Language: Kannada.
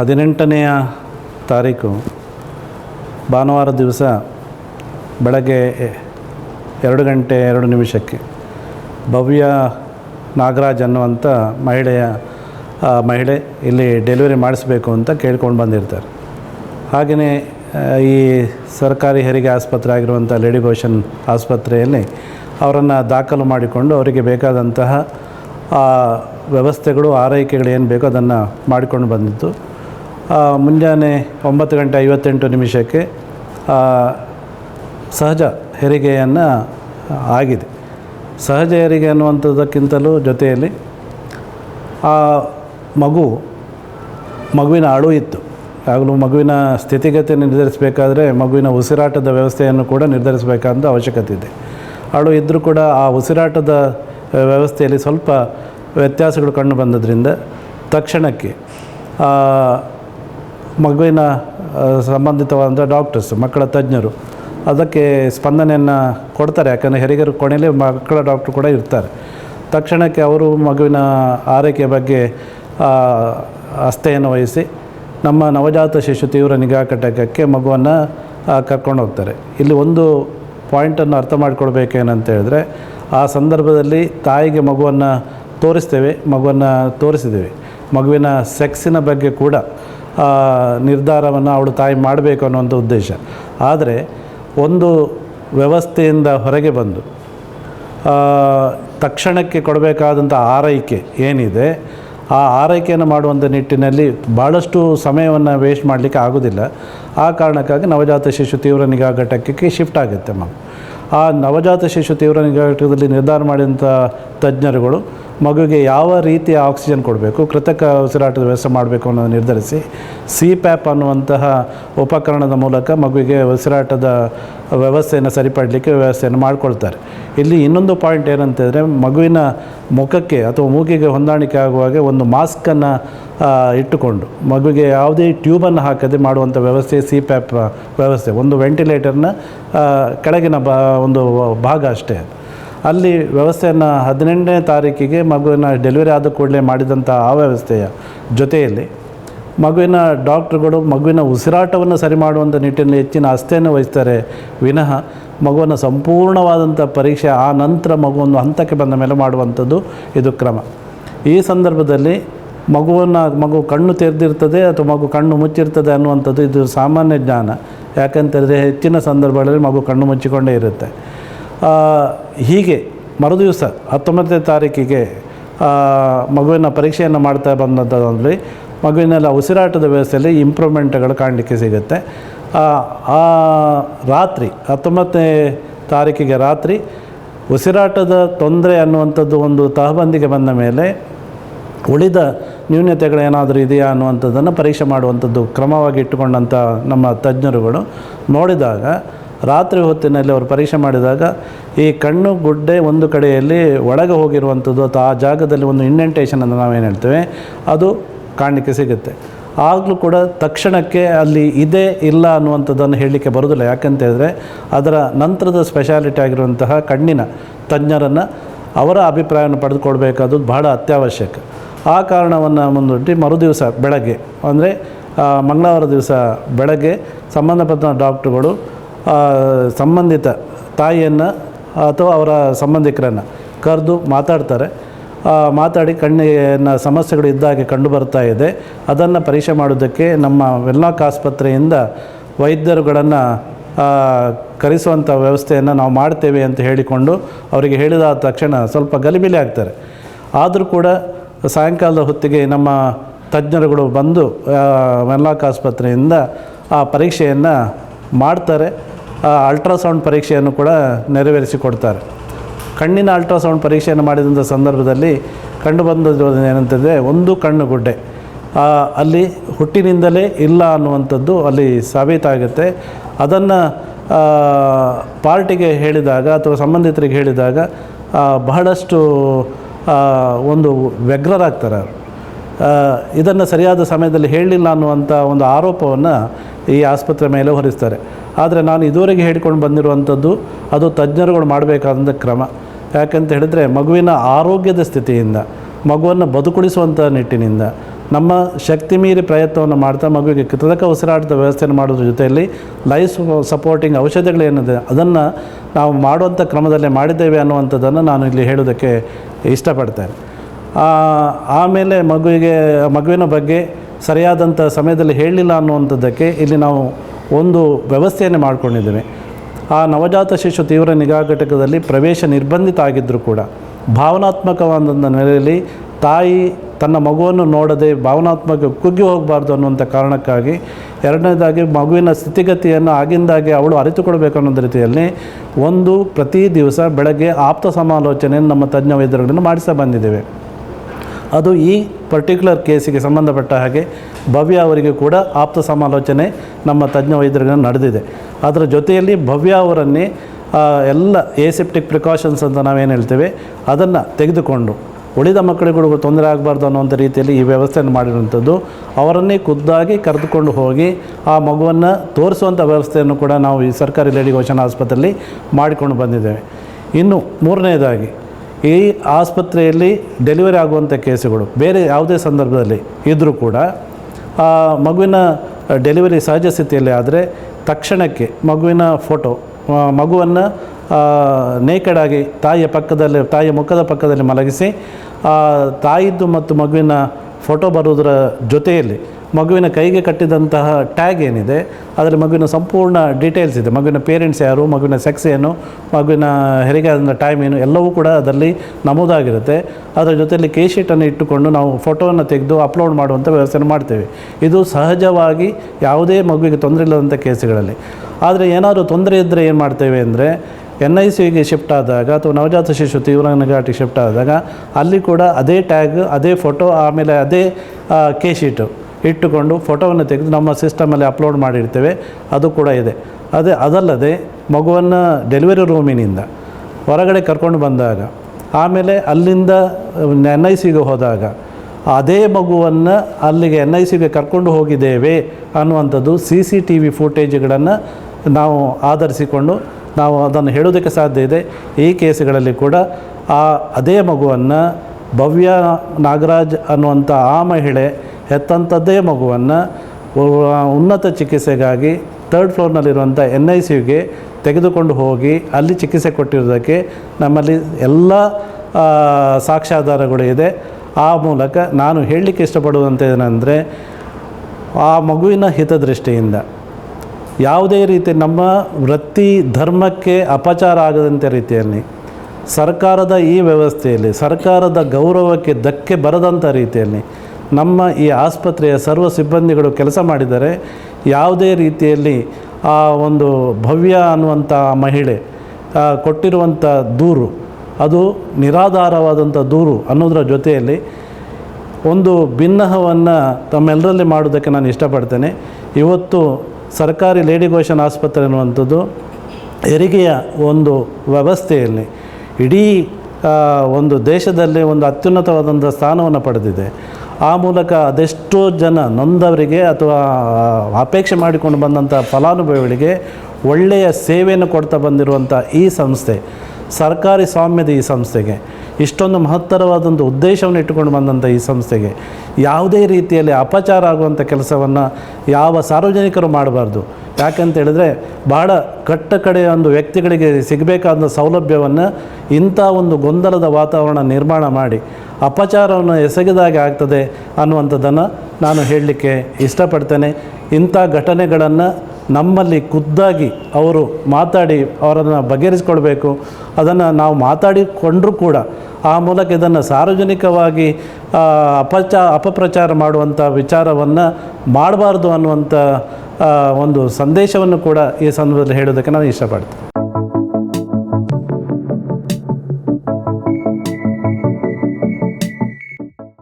ಹದಿನೆಂಟನೆಯ ತಾರೀಕು ಭಾನುವಾರ ದಿವಸ ಬೆಳಗ್ಗೆ ಎರಡು ಗಂಟೆ ಎರಡು ನಿಮಿಷಕ್ಕೆ ಭವ್ಯ ನಾಗರಾಜ್ ಅನ್ನುವಂಥ ಮಹಿಳೆಯ ಮಹಿಳೆ ಇಲ್ಲಿ ಡೆಲಿವರಿ ಮಾಡಿಸಬೇಕು ಅಂತ ಕೇಳ್ಕೊಂಡು ಬಂದಿರ್ತಾರೆ. ಹಾಗೆಯೇ ಈ ಸರ್ಕಾರಿ ಹೆರಿಗೆ ಆಸ್ಪತ್ರೆ ಆಗಿರುವಂಥ ಲೇಡಿ ಗೋಷನ್ ಆಸ್ಪತ್ರೆಯಲ್ಲಿ ಅವರನ್ನು ದಾಖಲು ಮಾಡಿಕೊಂಡು ಅವರಿಗೆ ಬೇಕಾದಂತಹ ವ್ಯವಸ್ಥೆಗಳು ಆರೈಕೆಗಳು ಏನು ಬೇಕೋ ಅದನ್ನು ಮಾಡಿಕೊಂಡು ಆ, ಮುಂಜಾನೆ ಒಂಬತ್ತು ಗಂಟೆ ಐವತ್ತೆಂಟು ನಿಮಿಷಕ್ಕೆ ಸಹಜ ಹೆರಿಗೆಯನ್ನು ಆಗಿದೆ. ಸಹಜ ಹೆರಿಗೆ ಅನ್ನುವಂಥದ್ದಕ್ಕಿಂತಲೂ ಜೊತೆಯಲ್ಲಿ, ಆ, ಮಗು, ಮಗುವಿನ ಅಳು ಇತ್ತು. ಆಗಲೂ ಮಗುವಿನ ಸ್ಥಿತಿಗತಿ ನಿರ್ಧರಿಸಬೇಕಾದ್ರೆ ಮಗುವಿನ ಉಸಿರಾಟದ ವ್ಯವಸ್ಥೆಯನ್ನು ಕೂಡ ನಿರ್ಧರಿಸಬೇಕಾದ ಅವಶ್ಯಕತೆ ಇದೆ. ಅಳು ಇದ್ದರೂ ಕೂಡ ಆ ಉಸಿರಾಟದ ವ್ಯವಸ್ಥೆಯಲ್ಲಿ ಸ್ವಲ್ಪ ವ್ಯತ್ಯಾಸಗಳು ಕಂಡು ಬಂದದ್ರಿಂದ ತಕ್ಷಣಕ್ಕೆ ಮಗುವಿನ ಸಂಬಂಧಿತವಾದ ಡಾಕ್ಟರ್ಸ್ ಮಕ್ಕಳ ತಜ್ಞರು, ಅದಕ್ಕೆ ಸ್ಪಂದನೆಯನ್ನು ಕೊಡ್ತಾರೆ. ಯಾಕಂದರೆ ಹೆರಿಗರು ಕೊನೆಯಲ್ಲಿ ಮಕ್ಕಳ ಡಾಕ್ಟ್ರು ಕೂಡ ಇರ್ತಾರೆ. ತಕ್ಷಣಕ್ಕೆ ಅವರು ಮಗುವಿನ ಆರೈಕೆ ಬಗ್ಗೆ ಅಸ್ಥೆಯನ್ನು ವಹಿಸಿ ನಮ್ಮ ನವಜಾತ ಶಿಶು ತೀವ್ರ ನಿಗಾ ಘಟಕಕ್ಕೆ ಮಗುವನ್ನು ಕರ್ಕೊಂಡು ಹೋಗ್ತಾರೆ. ಇಲ್ಲಿ ಒಂದು ಪಾಯಿಂಟನ್ನು ಅರ್ಥ ಮಾಡ್ಕೊಳ್ಬೇಕೇನಂತ ಹೇಳಿದ್ರೆ, ಆ ಸಂದರ್ಭದಲ್ಲಿ ತಾಯಿಗೆ ಮಗುವನ್ನು ತೋರಿಸ್ತೇವೆ, ಮಗುವನ್ನು ತೋರಿಸಿದ್ದೇವೆ. ಮಗುವಿನ ಸೆಕ್ಸಿನ ಬಗ್ಗೆ ಕೂಡ ನಿರ್ಧಾರವನ್ನು ಅವಳು ತಾಯಿ ಮಾಡಬೇಕು ಅನ್ನೋ ಒಂದು ಉದ್ದೇಶ. ಆದರೆ ಒಂದು ವ್ಯವಸ್ಥೆಯಿಂದ ಹೊರಗೆ ಬಂದು ತಕ್ಷಣಕ್ಕೆ ಕೊಡಬೇಕಾದಂಥ ಆರೈಕೆ ಏನಿದೆ, ಆ ಆರೈಕೆಯನ್ನು ಮಾಡುವಂಥ ನಿಟ್ಟಿನಲ್ಲಿ ಭಾಳಷ್ಟು ಸಮಯವನ್ನು ವೇಸ್ಟ್ ಮಾಡಲಿಕ್ಕೆ ಆಗೋದಿಲ್ಲ ಆ ಕಾರಣಕ್ಕಾಗಿ ನವಜಾತ ಶಿಶು ತೀವ್ರ ನಿಗಾ ಘಟಕಕ್ಕೆ ಶಿಫ್ಟ್ ಆಗುತ್ತೆ ಮಗು ಆ ನವಜಾತ ಶಿಶು ತೀವ್ರ ನಿಗಾ ಘಟಕದಲ್ಲಿ ನಿರ್ಧಾರ ಮಾಡಿದಂಥ ತಜ್ಞರುಗಳು ಮಗುವಿಗೆ ಯಾವ ರೀತಿಯ ಆಕ್ಸಿಜನ್ ಕೊಡಬೇಕು, ಕೃತಕ ಉಸಿರಾಟದ ವ್ಯವಸ್ಥೆ ಮಾಡಬೇಕು ಅನ್ನೋದು ನಿರ್ಧರಿಸಿ ಸಿ ಪ್ಯಾಪ್ ಅನ್ನುವಂತಹ ಉಪಕರಣದ ಮೂಲಕ ಮಗುವಿಗೆ ಉಸಿರಾಟದ ವ್ಯವಸ್ಥೆಯನ್ನು ಸರಿಪಡಲಿಕ್ಕೆ ವ್ಯವಸ್ಥೆಯನ್ನು ಮಾಡಿಕೊಳ್ತಾರೆ ಇಲ್ಲಿ ಇನ್ನೊಂದು ಪಾಯಿಂಟ್ ಏನಂತಂದರೆ ಮಗುವಿನ ಮುಖಕ್ಕೆ ಅಥವಾ ಮೂಗಿಗೆ ಹೊಂದಾಣಿಕೆ ಆಗುವಾಗ ಒಂದು ಮಾಸ್ಕನ್ನು ಇಟ್ಟುಕೊಂಡು ಮಗುವಿಗೆ ಯಾವುದೇ ಟ್ಯೂಬನ್ನು ಹಾಕದೆ ಮಾಡುವಂಥ ವ್ಯವಸ್ಥೆ ಸಿ ಪ್ಯಾಪ್ ವ್ಯವಸ್ಥೆ, ಒಂದು ವೆಂಟಿಲೇಟರ್ನ ಕೆಳಗಿನ ಬ, ಒಂದು ಭಾಗ ಅಷ್ಟೇ. ಅಲ್ಲಿ ವ್ಯವಸ್ಥೆಯನ್ನು ಹದಿನೆಂಟನೇ ತಾರೀಕಿಗೆ ಮಗುವಿನ ಡೆಲಿವರಿ ಆದ ಕೂಡಲೇ ಮಾಡಿದಂಥ ಆ ವ್ಯವಸ್ಥೆಯ ಜೊತೆಯಲ್ಲಿ ಮಗುವಿನ ಡಾಕ್ಟ್ರುಗಳು ಮಗುವಿನ ಉಸಿರಾಟವನ್ನು ಸರಿ ಮಾಡುವಂಥ ನಿಟ್ಟಿನಲ್ಲಿ ಹೆಚ್ಚಿನ ಆಸ್ಥೆಯನ್ನು ವಹಿಸ್ತಾರೆ. ವಿನಃ ಮಗುವನ್ನು ಸಂಪೂರ್ಣವಾದಂಥ ಪರೀಕ್ಷೆ ಆ ನಂತರ ಮಗುವನ್ನು ಹಂತಕ್ಕೆ ಬಂದ ಮೇಲೆ ಮಾಡುವಂಥದ್ದು ಇದು ಕ್ರಮ. ಈ ಸಂದರ್ಭದಲ್ಲಿ ಮಗುವನ್ನು ಮಗು ಕಣ್ಣು ತೆರೆದಿರ್ತದೆ ಅಥವಾ ಮಗು ಕಣ್ಣು ಮುಚ್ಚಿರ್ತದೆ ಅನ್ನುವಂಥದ್ದು ಇದು ಸಾಮಾನ್ಯ ಜ್ಞಾನ. ಯಾಕಂತಂದರೆ ಹೆಚ್ಚಿನ ಸಂದರ್ಭಗಳಲ್ಲಿ ಮಗು ಕಣ್ಣು ಮುಚ್ಚಿಕೊಂಡೇ ಇರುತ್ತೆ. ಹೀಗೆ ಮರುದಿವಸ ಹತ್ತೊಂಬತ್ತನೇ ತಾರೀಕಿಗೆ ಮಗುವಿನ ಪರೀಕ್ಷೆಯನ್ನು ಮಾಡ್ತಾ ಬಂದಂಥದ್ರಲ್ಲಿ ಮಗುವಿನೆಲ್ಲ ಉಸಿರಾಟದ ವ್ಯವಸ್ಥೆಯಲ್ಲಿ ಇಂಪ್ರೂವ್ಮೆಂಟ್ಗಳು ಕಾಣಲಿಕ್ಕೆ ಸಿಗುತ್ತೆ. ಆ, ರಾತ್ರಿ ಹತ್ತೊಂಬತ್ತನೇ ತಾರೀಕಿಗೆ ರಾತ್ರಿ ಉಸಿರಾಟದ ತೊಂದರೆ ಅನ್ನುವಂಥದ್ದು ಒಂದು ತಹಬಂದಿಗೆ ಬಂದ ಮೇಲೆ ಉಳಿದ ನ್ಯೂನ್ಯತೆಗಳೇನಾದರೂ ಇದೆಯಾ ಅನ್ನುವಂಥದ್ದನ್ನು ಪರೀಕ್ಷೆ ಮಾಡುವಂಥದ್ದು ಕ್ರಮವಾಗಿ ಇಟ್ಟುಕೊಂಡಂಥ ನಮ್ಮ ತಜ್ಞರುಗಳು ನೋಡಿದಾಗ ರಾತ್ರಿ ಹೊತ್ತಿನಲ್ಲಿ ಅವರು ಪರೀಕ್ಷೆ ಮಾಡಿದಾಗ ಈ ಕಣ್ಣು ಗುಡ್ಡೆ ಒಂದು ಕಡೆಯಲ್ಲಿ ಒಳಗೆ ಹೋಗಿರುವಂಥದ್ದು ಅಥವಾ ಆ ಜಾಗದಲ್ಲಿ ಒಂದು ಇಂಡೆಂಟೇಷನ್ ಅಂತ ನಾವೇನು ಹೇಳ್ತೇವೆ, ಅದು ಕಾಣಲಿಕ್ಕೆ ಸಿಗುತ್ತೆ. ಆಗಲೂ ಕೂಡ ತಕ್ಷಣಕ್ಕೆ ಅಲ್ಲಿ ಇದೆ ಇಲ್ಲ ಅನ್ನುವಂಥದ್ದನ್ನು ಹೇಳಲಿಕ್ಕೆ ಬರೋದಿಲ್ಲ ಯಾಕಂತ ಹೇಳಿದ್ರೆ ಅದರ ನಂತರದ ಸ್ಪೆಷಾಲಿಟಿ ಆಗಿರುವಂತಹ ಕಣ್ಣಿನ ತಜ್ಞರನ್ನು ಅವರ ಅಭಿಪ್ರಾಯವನ್ನು ಪಡೆದುಕೊಳ್ಬೇಕಾದ್ದು ಬಹಳ ಅತ್ಯವಶ್ಯಕ. ಆ ಕಾರಣವನ್ನು ಮುಂದೊಡ್ಡಿ ಮರುದಿವಸ ಬೆಳಗ್ಗೆ, ಅಂದರೆ ಮಂಗಳವಾರ ದಿವಸ ಬೆಳಗ್ಗೆ ಸಂಬಂಧಪಟ್ಟ ಡಾಕ್ಟ್ರುಗಳು ಸಂಬಂಧಿತ ತಾಯಿಯನ್ನು ಅಥವಾ ಅವರ ಸಂಬಂಧಿಕರನ್ನು ಕರೆದು ಮಾತಾಡ್ತಾರೆ. ಮಾತಾಡಿ ಕಣ್ಣಿನ ಸಮಸ್ಯೆಗಳು ಇದ್ದಾಗೆ ಕಂಡು ಬರ್ತಾ ಇದೆ. ಅದನ್ನು ಪರೀಕ್ಷೆ ಮಾಡೋದಕ್ಕೆ ನಮ್ಮ ವೆಲ್ನಾಕ್ ಆಸ್ಪತ್ರೆಯಿಂದ ವೈದ್ಯರುಗಳನ್ನು ಕರೆಸುವಂಥ ವ್ಯವಸ್ಥೆಯನ್ನು ನಾವು ಮಾಡ್ತೇವೆ ಅಂತ ಹೇಳಿಕೊಂಡು ಅವರಿಗೆ ಹೇಳಿದ ತಕ್ಷಣ ಸ್ವಲ್ಪ ಗಲಿಬಿಲಿ ಆಗ್ತಾರೆ. ಆದರೂ ಕೂಡ ಸಾಯಂಕಾಲದ ಹೊತ್ತಿಗೆ ನಮ್ಮ ತಜ್ಞರುಗಳು ಬಂದು ವೆನ್ಲಾಕ್ ಆಸ್ಪತ್ರೆಯಿಂದ ಆ ಪರೀಕ್ಷೆಯನ್ನು ಮಾಡ್ತಾರೆ. ಅಲ್ಟ್ರಾಸೌಂಡ್ ಪರೀಕ್ಷೆಯನ್ನು ಕೂಡ ನೆರವೇರಿಸಿಕೊಡ್ತಾರೆ. ಕಣ್ಣಿನ ಅಲ್ಟ್ರಾಸೌಂಡ್ ಪರೀಕ್ಷೆಯನ್ನು ಮಾಡಿದಂಥ ಸಂದರ್ಭದಲ್ಲಿ ಕಂಡುಬಂದದ್ದು ಏನಂತಂದರೆ ಒಂದು ಕಣ್ಣು ಗುಡ್ಡೆ. ಅಲ್ಲಿ ಹುಟ್ಟಿನಿಂದಲೇ ಇಲ್ಲ ಅನ್ನುವಂಥದ್ದು ಅಲ್ಲಿ ಸಾಬೀತಾಗುತ್ತೆ. ಅದನ್ನು ಪಾರ್ಟಿಗೆ ಹೇಳಿದಾಗ ಅಥವಾ ಸಂಬಂಧಿತರಿಗೆ ಹೇಳಿದಾಗ ಬಹಳಷ್ಟು ಒಂದು ವ್ಯಗ್ರರಾಗ್ತಾರೆ ಇದನ್ನು ಸರಿಯಾದ ಸಮಯದಲ್ಲಿ ಹೇಳಲಿಲ್ಲ ಅನ್ನುವಂಥ ಒಂದು ಆರೋಪವನ್ನು ಈ ಆಸ್ಪತ್ರೆ ಮೇಲೆ ಹೊರಿಸ್ತಾರೆ. ಆದರೆ ನಾನು ಇದುವರೆಗೆ ಹೇಳಿಕೊಂಡು ಬಂದಿರುವಂಥದ್ದು ಅದು ತಜ್ಞರುಗಳು ಮಾಡಬೇಕಾದಂಥ ಕ್ರಮ. ಯಾಕಂತ ಹೇಳಿದರೆ ಮಗುವಿನ ಆರೋಗ್ಯದ ಸ್ಥಿತಿಯಿಂದ, ಮಗುವನ್ನು ಬದುಕುಳಿಸುವಂಥ ನಿಟ್ಟಿನಿಂದ, ನಮ್ಮ ಶಕ್ತಿ ಮೀರಿ ಪ್ರಯತ್ನವನ್ನು ಮಾಡ್ತಾ ಮಗುವಿಗೆ ಕೃತಕ ಉಸಿರಾಟದ ವ್ಯವಸ್ಥೆಯನ್ನು ಮಾಡೋದ್ರ ಜೊತೆಯಲ್ಲಿ ಲೈಫ್ ಸಪೋರ್ಟಿಂಗ್ ಔಷಧಿಗಳೇನಿದೆ ಅದನ್ನು ನಾವು ಮಾಡುವಂಥ ಕ್ರಮದಲ್ಲೇ ಮಾಡಿದ್ದೇವೆ ಅನ್ನುವಂಥದ್ದನ್ನು ನಾನು ಇಲ್ಲಿ ಹೇಳೋದಕ್ಕೆ ಇಷ್ಟಪಡ್ತೇನೆ. ಆಮೇಲೆ ಮಗುವಿಗೆ, ಮಗುವಿನ ಬಗ್ಗೆ ಸರಿಯಾದಂಥ ಸಮಯದಲ್ಲಿ ಹೇಳಲಿಲ್ಲ ಅನ್ನುವಂಥದ್ದಕ್ಕೆ ಇಲ್ಲಿ ನಾವು ಒಂದು ವ್ಯವಸ್ಥೆಯನ್ನು ಮಾಡಿಕೊಂಡಿದ್ದೇವೆ. ಆ ನವಜಾತ ಶಿಶು ತೀವ್ರ ನಿಗಾ ಘಟಕದಲ್ಲಿ ಪ್ರವೇಶ ನಿರ್ಬಂಧಿತ ಆಗಿದ್ದರೂ ಕೂಡ ಭಾವನಾತ್ಮಕವಾದಂಥ ನೆಲೆಯಲ್ಲಿ ತಾಯಿ ತನ್ನ ಮಗುವನ್ನು ನೋಡದೆ ಭಾವನಾತ್ಮಕ ಕುಗ್ಗಿ ಹೋಗಬಾರ್ದು ಅನ್ನುವಂಥ ಕಾರಣಕ್ಕಾಗಿ ಎರಡನೇದಾಗಿ ಮಗುವಿನ ಸ್ಥಿತಿಗತಿಯನ್ನು ಆಗಿಂದಾಗೆ ಅವಳು ಅರಿತುಕೊಳ್ಬೇಕು ಅನ್ನೋ ರೀತಿಯಲ್ಲಿ ಒಂದು ಪ್ರತಿ ದಿವಸ ಬೆಳಗ್ಗೆ ಆಪ್ತ ಸಮಾಲೋಚನೆಯನ್ನು ನಮ್ಮ ತಜ್ಞ ವೈದ್ಯರುಗಳನ್ನು ಮಾಡಿಸ ಬಂದಿದ್ದೇವೆ. ಅದು ಈ ಪರ್ಟಿಕ್ಯುಲರ್ ಕೇಸಿಗೆ ಸಂಬಂಧಪಟ್ಟ ಹಾಗೆ ಭವ್ಯ ಅವರಿಗೆ ಕೂಡ ಆಪ್ತ ಸಮಾಲೋಚನೆ ನಮ್ಮ ತಜ್ಞ ವೈದ್ಯರ ನಡೆದಿದೆ. ಅದರ ಜೊತೆಯಲ್ಲಿ ಭವ್ಯ ಅವರನ್ನೇ ಎಲ್ಲ ಏಸೆಪ್ಟಿಕ್ ಪ್ರಿಕಾಷನ್ಸ್ ಅಂತ ನಾವೇನು ಹೇಳ್ತೇವೆ, ಅದನ್ನು ತೆಗೆದುಕೊಂಡು ಉಳಿದ ಮಕ್ಕಳಿಗೂ ತೊಂದರೆ ಆಗಬಾರ್ದು ಅನ್ನೋಂಥ ರೀತಿಯಲ್ಲಿ ಈ ವ್ಯವಸ್ಥೆಯನ್ನು ಮಾಡಿರುವಂಥದ್ದು, ಅವರನ್ನೇ ಖುದ್ದಾಗಿ ಕರೆದುಕೊಂಡು ಹೋಗಿ ಆ ಮಗುವನ್ನು ತೋರಿಸುವಂಥ ವ್ಯವಸ್ಥೆಯನ್ನು ಕೂಡ ನಾವು ಈ ಸರ್ಕಾರಿ ಲೇಡಿ ಘೋಷಣಾ ಆಸ್ಪತ್ರೆಯಲ್ಲಿ ಮಾಡಿಕೊಂಡು ಬಂದಿದ್ದೇವೆ. ಇನ್ನು ಮೂರನೇದಾಗಿ ಈ ಆಸ್ಪತ್ರೆಯಲ್ಲಿ ಡೆಲಿವರಿ ಆಗುವಂಥ ಕೇಸುಗಳು ಬೇರೆ ಯಾವುದೇ ಸಂದರ್ಭದಲ್ಲಿ ಇದ್ದರೂ ಕೂಡ, ಆ, ಮಗುವಿನ ಡೆಲಿವರಿ ಸಹಜ ಸ್ಥಿತಿಯಲ್ಲಿ ಆದರೆ ತಕ್ಷಣಕ್ಕೆ ಮಗುವಿನ ಫೋಟೋ ಮಗುವನ್ನು ನೇಕಡಾಗಿ ತಾಯಿಯ ಪಕ್ಕದಲ್ಲಿ, ತಾಯಿಯ ಮುಖದ ಪಕ್ಕದಲ್ಲಿ ಮಲಗಿಸಿ ತಾಯಿದ್ದು ಮತ್ತು ಮಗುವಿನ ಫೋಟೋ ಬರುವುದರ ಜೊತೆಯಲ್ಲಿ ಮಗುವಿನ ಕೈಗೆ ಕಟ್ಟಿದಂತಹ ಟ್ಯಾಗ್ ಏನಿದೆ, ಅದರಲ್ಲಿ ಮಗುವಿನ ಸಂಪೂರ್ಣ ಡೀಟೇಲ್ಸ್ ಇದೆ. ಮಗುವಿನ ಪೇರೆಂಟ್ಸ್ ಯಾರು, ಮಗುವಿನ ಸೆಕ್ಸ್ ಏನು, ಮಗುವಿನ ಹೆರಿಗೆ ಆದ ಟೈಮ್ ಏನು, ಎಲ್ಲವೂ ಕೂಡ ಅದರಲ್ಲಿ ನಮೂದಾಗಿರುತ್ತೆ. ಅದರ ಜೊತೆಯಲ್ಲಿ ಕೇ ಶೀಟನ್ನು ಇಟ್ಟುಕೊಂಡು ನಾವು ಫೋಟೋವನ್ನು ತೆಗೆದು ಅಪ್ಲೋಡ್ ಮಾಡುವಂಥ ವ್ಯವಸ್ಥೆಯನ್ನು ಮಾಡ್ತೇವೆ. ಇದು ಸಹಜವಾಗಿ ಯಾವುದೇ ಮಗುವಿಗೆ ತೊಂದರೆ ಇಲ್ಲದಂಥ ಕೇಸುಗಳಲ್ಲಿ. ಆದರೆ ಏನಾದರೂ ತೊಂದರೆ ಇದ್ದರೆ ಏನು ಮಾಡ್ತೇವೆ ಅಂದರೆ ಎನ್ ಐ ಸಿಗೆ ಶಿಫ್ಟ್ ಆದಾಗ ಅಥವಾ ನವಜಾತ ಶಿಶು ತೀವ್ರ ನಿಗಾಟಿಗೆ ಶಿಫ್ಟ್ ಆದಾಗ, ಅಲ್ಲಿ ಕೂಡ ಅದೇ ಟ್ಯಾಗ್ ಅದೇ ಫೋಟೋ ಆಮೇಲೆ ಅದೇ ಕೇ ಶೀಟು ಇಟ್ಟುಕೊಂಡು ಫೋಟೋವನ್ನು ತೆಗೆದು ನಮ್ಮ ಸಿಸ್ಟಮಲ್ಲಿ ಅಪ್ಲೋಡ್ ಮಾಡಿರ್ತೇವೆ. ಅದು ಕೂಡ ಇದೆ. ಅದೇ, ಅದಲ್ಲದೆ ಮಗುವನ್ನು ಡೆಲಿವರಿ ರೂಮಿನಿಂದ ಹೊರಗಡೆ ಕರ್ಕೊಂಡು ಬಂದಾಗ, ಆಮೇಲೆ ಅಲ್ಲಿಂದ ಎನ್ ಐ ಸಿಗೆ ಹೋದಾಗ, ಅದೇ ಮಗುವನ್ನು ಅಲ್ಲಿಗೆ ಎನ್ ಐ ಸಿಗೆ ಕರ್ಕೊಂಡು ಹೋಗಿದ್ದೇವೆ ಅನ್ನುವಂಥದ್ದು ಸಿ ಸಿ ಟಿ ವಿ ಫುಟೇಜ್ಗಳನ್ನು ನಾವು ಆಧರಿಸಿಕೊಂಡು ನಾವು ಅದನ್ನು ಹೇಳೋದಕ್ಕೆ ಸಾಧ್ಯ ಇದೆ. ಈ ಕೇಸುಗಳಲ್ಲಿ ಕೂಡ ಆ ಅದೇ ಮಗುವನ್ನು ಭವ್ಯ ನಾಗರಾಜ್ ಅನ್ನುವಂಥ ಆ ಮಹಿಳೆ ಹೆತ್ತಂಥದ್ದೇ ಮಗುವನ್ನು ಉನ್ನತ ಚಿಕಿತ್ಸೆಗಾಗಿ ತರ್ಡ್ ಫ್ಲೋರ್ನಲ್ಲಿರುವಂಥ ಎನ್ ಐ ಸಿಗೆ ತೆಗೆದುಕೊಂಡು ಹೋಗಿ ಅಲ್ಲಿ ಚಿಕಿತ್ಸೆ ಕೊಟ್ಟಿರೋದಕ್ಕೆ ನಮ್ಮಲ್ಲಿ ಎಲ್ಲ ಸಾಕ್ಷ್ಯಾಧಾರಗಳು ಇದೆ. ಆ ಮೂಲಕ ನಾನು ಹೇಳಲಿಕ್ಕೆ ಇಷ್ಟಪಡುವಂಥ ಏನಂದರೆ ಆ ಮಗುವಿನ ಹಿತದೃಷ್ಟಿಯಿಂದ ಯಾವುದೇ ರೀತಿ ನಮ್ಮ ವೃತ್ತಿ ಧರ್ಮಕ್ಕೆ ಅಪಚಾರ ಆಗದಂಥ ರೀತಿಯಲ್ಲಿ ಸರ್ಕಾರದ ಈ ವ್ಯವಸ್ಥೆಯಲ್ಲಿ ಸರ್ಕಾರದ ಗೌರವಕ್ಕೆ ಧಕ್ಕೆ ಬರದಂಥ ರೀತಿಯಲ್ಲಿ ನಮ್ಮ ಈ ಆಸ್ಪತ್ರೆಯ ಸರ್ವ ಸಿಬ್ಬಂದಿಗಳು ಕೆಲಸ ಮಾಡಿದರೆ ಯಾವುದೇ ರೀತಿಯಲ್ಲಿ ಆ ಒಂದು ಭವ್ಯ ಅನ್ನುವಂಥ ಮಹಿಳೆ ಕೊಟ್ಟಿರುವಂಥ ದೂರು, ಅದು ನಿರಾಧಾರವಾದಂಥ ದೂರು ಅನ್ನೋದರ ಜೊತೆಯಲ್ಲಿ ಒಂದು ಭಿನ್ನಹವನ್ನು ತಮ್ಮೆಲ್ಲರಲ್ಲಿ ಮಾಡೋದಕ್ಕೆ ನಾನು ಇಷ್ಟಪಡ್ತೇನೆ. ಇವತ್ತು ಸರ್ಕಾರಿ ಲೇಡಿ ಗೋಷನ್ ಆಸ್ಪತ್ರೆ ಅನ್ನುವಂಥದ್ದು ಹೆರಿಗೆಯ ಒಂದು ವ್ಯವಸ್ಥೆಯಲ್ಲಿ ಇಡೀ ಒಂದು ದೇಶದಲ್ಲಿ ಒಂದು ಅತ್ಯುನ್ನತವಾದಂಥ ಸ್ಥಾನವನ್ನು ಪಡೆದಿದೆ. ಆ ಮೂಲಕ ಅದೆಷ್ಟೋ ಜನ ನೊಂದವರಿಗೆ ಅಥವಾ ಅಪೇಕ್ಷೆ ಮಾಡಿಕೊಂಡು ಬಂದಂಥ ಫಲಾನುಭವಿಗಳಿಗೆ ಒಳ್ಳೆಯ ಸೇವೆಯನ್ನು ಕೊಡ್ತಾ ಬಂದಿರುವಂಥ ಈ ಸಂಸ್ಥೆ, ಸರ್ಕಾರಿ ಸ್ವಾಮ್ಯದ ಈ ಸಂಸ್ಥೆಗೆ. ಇಷ್ಟೊಂದು ಮಹತ್ತರವಾದಂಥ ಉದ್ದೇಶವನ್ನು ಇಟ್ಟುಕೊಂಡು ಬಂದಂಥ ಈ ಸಂಸ್ಥೆಗೆ. ಯಾವುದೇ ರೀತಿಯಲ್ಲಿ ಅಪಚಾರ ಆಗುವಂಥ ಕೆಲಸವನ್ನು ಯಾವ ಸಾರ್ವಜನಿಕರು ಮಾಡಬಾರ್ದು. ಯಾಕಂತ ಹೇಳಿದ್ರೆ ಬಹಳ ಕಟ್ಟ ಕಡೆಯ ಒಂದು ವ್ಯಕ್ತಿಗಳಿಗೆ ಸಿಗಬೇಕಾದ ಸೌಲಭ್ಯವನ್ನು ಇಂಥ ಒಂದು ಗೊಂದಲದ ವಾತಾವರಣ ನಿರ್ಮಾಣ ಮಾಡಿ ಅಪಚಾರವನ್ನು ಎಸಗಿದಾಗೆ ಆಗ್ತದೆ ಅನ್ನುವಂಥದ್ದನ್ನು ನಾನು ಹೇಳಲಿಕ್ಕೆ ಇಷ್ಟಪಡ್ತೇನೆ. ಇಂಥ ಘಟನೆಗಳನ್ನು ನಮ್ಮಲ್ಲಿ ಖುದ್ದಾಗಿ ಅವರು ಮಾತಾಡಿ ಅವರನ್ನು ಬಗೆಹರಿಸ್ಕೊಳ್ಬೇಕು. ಅದನ್ನು ನಾವು ಮಾತಾಡಿಕೊಂಡರೂ ಕೂಡ ಆ ಮೂಲಕ ಇದನ್ನು ಸಾರ್ವಜನಿಕವಾಗಿ ಅಪಚ, ಅಪಪ್ರಚಾರ ಮಾಡುವಂಥ ವಿಚಾರವನ್ನು ಮಾಡಬಾರ್ದು ಅನ್ನುವಂಥ ಒಂದು ಸಂದೇಶವನ್ನು ಕೂಡ ಈ ಸಂದರ್ಭದಲ್ಲಿ ಹೇಳೋದಕ್ಕೆ ನಾನು ಇಷ್ಟಪಡ್ತೇನೆ.